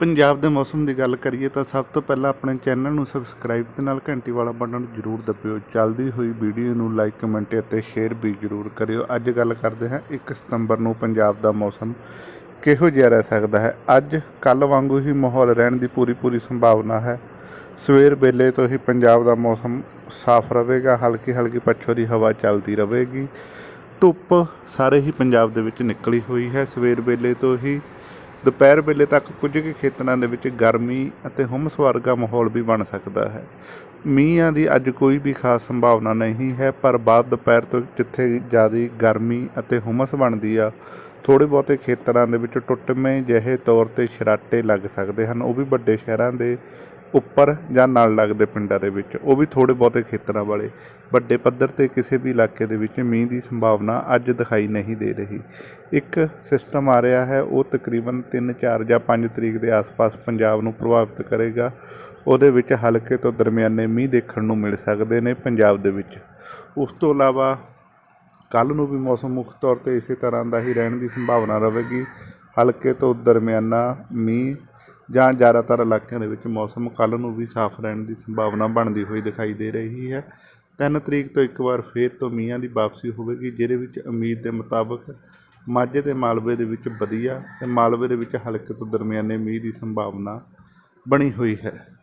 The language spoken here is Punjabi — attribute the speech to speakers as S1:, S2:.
S1: ਪੰਜਾਬ ਦੇ ਮੌਸਮ ਦੀ ਗੱਲ ਕਰੀਏ ਤਾਂ ਸਭ ਤੋਂ ਪਹਿਲਾਂ ਆਪਣੇ ਚੈਨਲ ਨੂੰ ਸਬਸਕ੍ਰਾਈਬ ਤੇ ਨਾਲ ਘੰਟੀ ਵਾਲਾ ਬਟਨ ਜ਼ਰੂਰ ਦਬਿਓ। ਚੱਲਦੀ ਹੋਈ ਵੀਡੀਓ ਨੂੰ ਲਾਈਕ ਕਮੈਂਟ ਅਤੇ ਸ਼ੇਅਰ ਵੀ ਜ਼ਰੂਰ ਕਰਿਓ। ਅੱਜ ਗੱਲ ਕਰਦੇ ਹਾਂ 1 ਸਤੰਬਰ ਨੂੰ ਪੰਜਾਬ ਦਾ ਮੌਸਮ ਕਿਹੋ ਜਿਹਾ ਰਹਿ ਸਕਦਾ ਹੈ? ਅੱਜ ਕੱਲ ਵਾਂਗੂ ਹੀ ਮਾਹੌਲ ਰਹਿਣ ਦੀ ਪੂਰੀ ਪੂਰੀ ਸੰਭਾਵਨਾ ਹੈ। ਸਵੇਰ ਵੇਲੇ ਤੋਂ ਹੀ ਪੰਜਾਬ ਦਾ ਮੌਸਮ ਸਾਫ਼ ਰਹੇਗਾ, ਹਲਕੀ ਹਲਕੀ ਪੱਛੋ ਦੀ ਹਵਾ ਚੱਲਦੀ ਰਹੇਗੀ। ਧੁੱਪ ਸਾਰੇ ਹੀ ਪੰਜਾਬ ਦੇ ਵਿੱਚ ਨਿਕਲੀ ਹੋਈ ਹੈ। ਸਵੇਰ ਵੇਲੇ ਤੋਂ ਹੀ ਦੁਪਹਿਰ ਵੇਲੇ ਤੱਕ ਕੁਝ ਕੁ ਖੇਤਰਾਂ ਦੇ ਵਿੱਚ ਗਰਮੀ ਅਤੇ ਹੁਮਸ ਵਰਗਾ ਮਾਹੌਲ ਵੀ ਬਣ ਸਕਦਾ ਹੈ। ਮੀਂਹਾਂ ਦੀ ਅੱਜ ਕੋਈ ਵੀ ਖਾਸ ਸੰਭਾਵਨਾ ਨਹੀਂ ਹੈ, ਪਰ ਬਾਅਦ ਦੁਪਹਿਰ ਤੋਂ ਜਿੱਥੇ ਜ਼ਿਆਦਾ ਗਰਮੀ ਅਤੇ ਹੁਮਸ ਬਣਦੀ ਆ, ਥੋੜ੍ਹੇ ਬਹੁਤੇ ਖੇਤਰਾਂ ਦੇ ਵਿੱਚ ਟੁੱਟਵੇਂ ਜਿਹੇ ਤੌਰ ਤੇ ਸ਼ਰਾਟੇ ਲੱਗ ਸਕਦੇ ਹਨ। ਉਹ ਵੀ ਵੱਡੇ ਸ਼ਹਿਰਾਂ ਦੇ ਉੱਪਰ ਜਾਂ ਨਾਲ ਲੱਗਦੇ ਪਿੰਡਾਂ ਦੇ ਵਿੱਚ, ਉਹ ਵੀ ਥੋੜ੍ਹੇ ਬਹੁਤੇ ਖੇਤਰਾਂ ਵਾਲੇ। ਵੱਡੇ ਪੱਧਰ ਤੇ ਕਿਸੇ ਵੀ ਇਲਾਕੇ ਦੇ ਵਿੱਚ ਮੀਂਹ ਦੀ ਸੰਭਾਵਨਾ ਅੱਜ ਦਿਖਾਈ ਨਹੀਂ ਦੇ ਰਹੀ। ਇੱਕ ਸਿਸਟਮ ਆ ਰਿਹਾ ਹੈ, ਉਹ ਤਕਰੀਬਨ 3 4 ਜਾਂ 5 ਤਰੀਕ ਦੇ ਆਸ-ਪਾਸ ਪੰਜਾਬ ਨੂੰ ਪ੍ਰਭਾਵਿਤ ਕਰੇਗਾ। ਉਹਦੇ ਵਿੱਚ ਹਲਕੇ ਤੋਂ ਦਰਮਿਆਨੇ ਮੀਂਹ ਦੇਖਣ ਨੂੰ ਮਿਲ ਸਕਦੇ ਨੇ ਪੰਜਾਬ ਦੇ ਵਿੱਚ। ਉਸ ਤੋਂ ਇਲਾਵਾ ਕੱਲ ਨੂੰ ਵੀ ਮੌਸਮ ਮੁੱਖ ਤੌਰ ਤੇ ਇਸੇ ਤਰ੍ਹਾਂ ਦਾ ਹੀ ਰਹਿਣ ਦੀ ਸੰਭਾਵਨਾ ਰਹੇਗੀ। ਹਲਕੇ ਤੋਂ ਦਰਮਿਆਨਾ ਮੀਂਹ ਜਾਂ ਜ਼ਿਆਦਾਤਰ ਇਲਾਕਿਆਂ ਦੇ ਵਿੱਚ ਮੌਸਮ ਕੱਲ੍ਹ ਨੂੰ ਵੀ ਸਾਫ਼ ਰਹਿਣ ਦੀ ਸੰਭਾਵਨਾ ਬਣਦੀ ਹੋਈ ਦਿਖਾਈ ਦੇ ਰਹੀ ਹੈ। ਤਿੰਨ ਤਰੀਕ ਤੋਂ ਇੱਕ ਵਾਰ ਫੇਰ ਤੋਂ ਮੀਂਹਾਂ ਦੀ ਵਾਪਸੀ ਹੋਵੇਗੀ, ਜਿਹਦੇ ਵਿੱਚ ਉਮੀਦ ਦੇ ਮੁਤਾਬਕ ਮਾਝੇ ਤੇ ਮਾਲਵੇ ਦੇ ਵਿੱਚ ਵਧੀਆ ਤੇ ਮਾਲਵੇ ਦੇ ਵਿੱਚ ਹਲਕੇ ਤੋਂ ਦਰਮਿਆਨੇ ਮੀਂਹ ਦੀ ਸੰਭਾਵਨਾ ਬਣੀ ਹੋਈ ਹੈ।